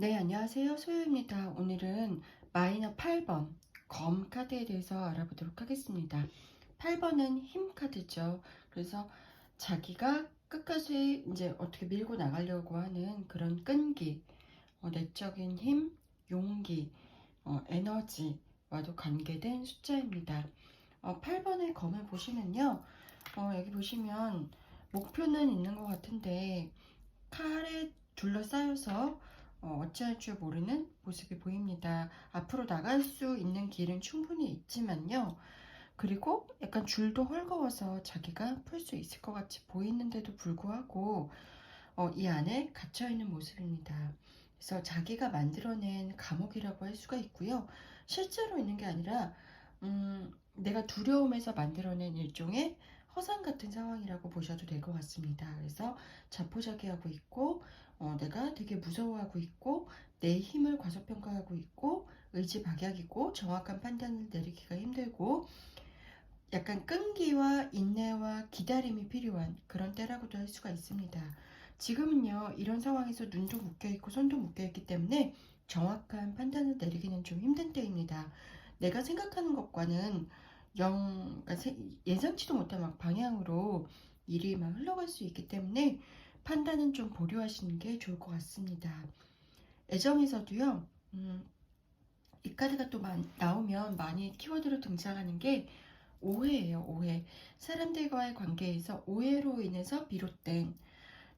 네, 안녕하세요. 소유입니다. 오늘은 마이너 8번 검 카드에 대해서 알아보도록 하겠습니다. 8번은 힘 카드죠. 그래서 자기가 끝까지 이제 어떻게 밀고 나가려고 하는 그런 끈기, 어, 내적인 힘, 용기, 어, 에너지와도 관계된 숫자입니다. 어, 8번의 검을 보시면요. 어, 여기 보시면 목표는 있는 것 같은데 칼에 둘러싸여서 어, 어찌할 줄 모르는 모습이 보입니다. 앞으로 나갈 수 있는 길은 충분히 있지만요. 그리고 약간 줄도 헐거워서 자기가 풀 수 있을 것 같이 보이는데도 불구하고 어, 이 안에 갇혀 있는 모습입니다. 그래서 자기가 만들어낸 감옥이라고 할 수가 있고요. 실제로 있는 게 아니라 음, 내가 두려움에서 만들어낸 일종의 허상 같은 상황이라고 보셔도 될 것 같습니다. 그래서 자포자기하고 있고 어, 내가 되게 무서워하고 있고 내 힘을 과소평가하고 있고 의지박약이고 정확한 판단을 내리기가 힘들고 약간 끈기와 인내와 기다림이 필요한 그런 때라고도 할 수가 있습니다. 지금은요 이런 상황에서 눈도 묶여있고 손도 묶여있기 때문에 정확한 판단을 내리기는 좀 힘든 때입니다. 내가 생각하는 것과는 영 그러니까 세- 예상치도 못한 막 방향으로 일이 막 흘러갈 수 있기 때문에 판단은 좀 보류하시는 게 좋을 것 같습니다. 애정에서도요, 음, 이 카드가 또 많- 나오면 많이 키워드로 등장하는 게 오해예요, 오해. 사람들과의 관계에서 오해로 인해서 비롯된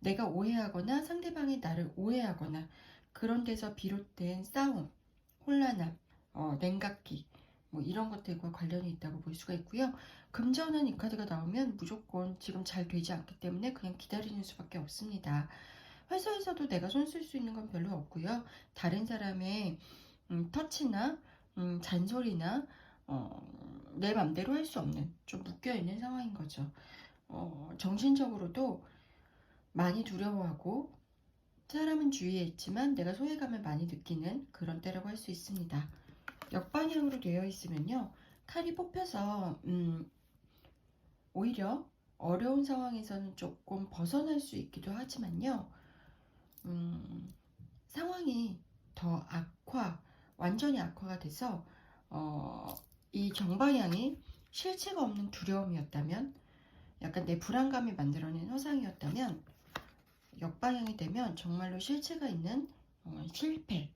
내가 오해하거나 상대방이 나를 오해하거나 그런 데서 비롯된 싸움, 혼란함, 어, 냉각기, 뭐 이런 것들과 관련이 있다고 볼 수가 있고요. 금전은 이 카드가 나오면 무조건 지금 잘 되지 않기 때문에 그냥 기다리는 수밖에 없습니다. 회사에서도 내가 손 쓸 수 있는 건 별로 없고요. 다른 사람의 음, 터치나 음, 잔소리나 어, 내 맘대로 할 수 없는 좀 묶여 있는 상황인 거죠. 어, 정신적으로도 많이 두려워하고 사람은 주위에 있지만 내가 소외감을 많이 느끼는 그런 때라고 할 수 있습니다. 역방향으로 되어 있으면요. 칼이 뽑혀서 음, 오히려 어려운 상황에서는 조금 벗어날 수 있기도 하지만요. 음, 상황이 더 악화, 완전히 악화가 돼서 어, 이 정방향이 실체가 없는 두려움이었다면 약간 내 불안감이 만들어낸 허상이었다면 역방향이 되면 정말로 실체가 있는 어, 실패,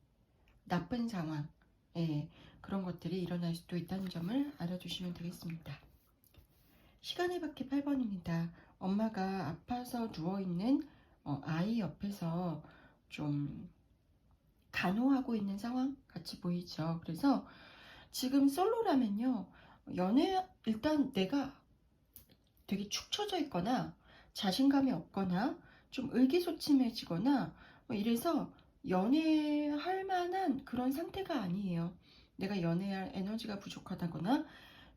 나쁜 상황, 예, 그런 것들이 일어날 수도 있다는 점을 알아두시면 되겠습니다. 시간의 바퀴 8번입니다. 엄마가 아파서 누워있는 어, 아이 옆에서 좀 간호하고 있는 상황 같이 보이죠. 그래서 지금 솔로라면요. 연애, 일단 내가 되게 축 처져 있거나 자신감이 없거나 좀 의기소침해지거나 뭐 이래서 연애할 만한 그런 상태가 아니에요. 내가 연애할 에너지가 부족하다거나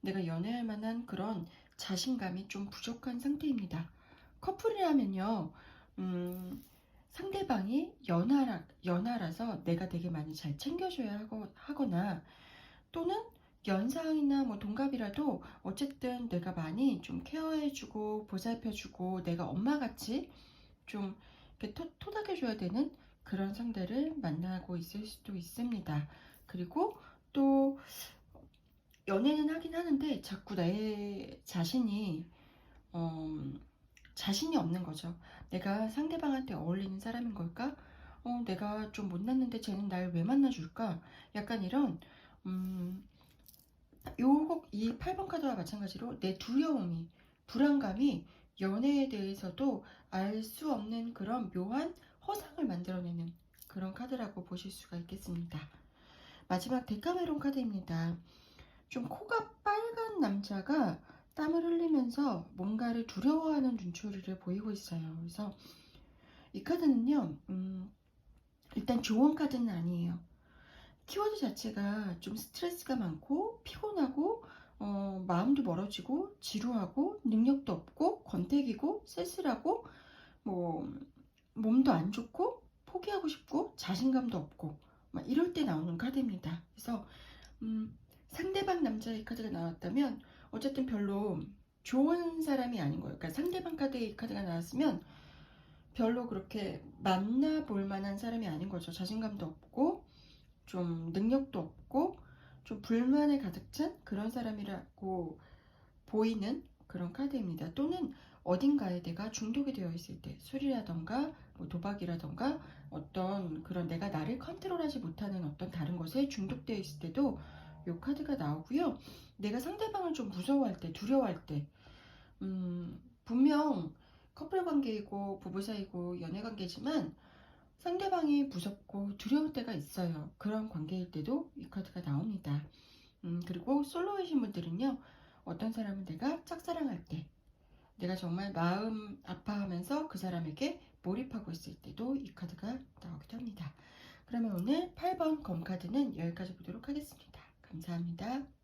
내가 연애할 만한 그런 자신감이 좀 부족한 상태입니다. 커플이라면요, 음, 상대방이 연하라, 연하라서 내가 되게 많이 잘 챙겨줘야 하고, 하거나 또는 연상이나 뭐 동갑이라도 어쨌든 내가 많이 좀 케어해주고 보살펴주고 내가 엄마같이 좀 이렇게 토, 토닥여줘야 되는 그런 상대를 만나고 있을 수도 있습니다. 그리고 또 연애는 하긴 하는데 자꾸 내 자신이 어, 자신이 없는 거죠. 내가 상대방한테 어울리는 사람인 걸까? 어, 내가 좀 못났는데 쟤는 날 왜 만나줄까? 약간 이런 음, 요거 이 8번 카드와 마찬가지로 내 두려움이 불안감이 연애에 대해서도 알 수 없는 그런 묘한 허상을 만들어내는 그런 카드라고 보실 수가 있겠습니다. 마지막 데카메론 카드입니다. 좀 코가 빨간 남자가 땀을 흘리면서 뭔가를 두려워하는 눈초리를 보이고 있어요. 그래서 이 카드는요, 음, 일단 좋은 카드는 아니에요. 키워드 자체가 좀 스트레스가 많고 피곤하고 어, 마음도 멀어지고 지루하고 능력도 없고 권태기고 쓸쓸하고 뭐 몸도 안 좋고 포기하고 싶고 자신감도 없고 막 이럴 때 나오는 카드입니다. 그래서 음, 상대방 남자의 카드가 나왔다면 어쨌든 별로 좋은 사람이 아닌 거예요. 그러니까 상대방 카드의 카드가 나왔으면 별로 그렇게 만나볼 만한 사람이 아닌 거죠. 자신감도 없고, 좀 능력도 없고, 좀 불만에 가득 찬 그런 사람이라고 보이는 그런 카드입니다. 또는 어딘가에 내가 중독이 되어 있을 때, 술이라던가, 뭐 도박이라던가, 어떤 그런 내가 나를 컨트롤하지 못하는 어떤 다른 것에 중독되어 있을 때도 이 카드가 나오고요. 내가 상대방을 좀 무서워할 때, 두려워할 때, 음, 분명 커플 관계이고 부부 사이고 연애 관계지만 상대방이 무섭고 두려울 때가 있어요. 그런 관계일 때도 이 카드가 나옵니다. 음, 그리고 솔로이신 분들은요, 어떤 사람은 내가 짝사랑할 때, 내가 정말 마음 아파하면서 그 사람에게 몰입하고 있을 때도 이 카드가 나오기도 합니다. 그러면 오늘 8번 검 카드는 여기까지 보도록 하겠습니다. 감사합니다.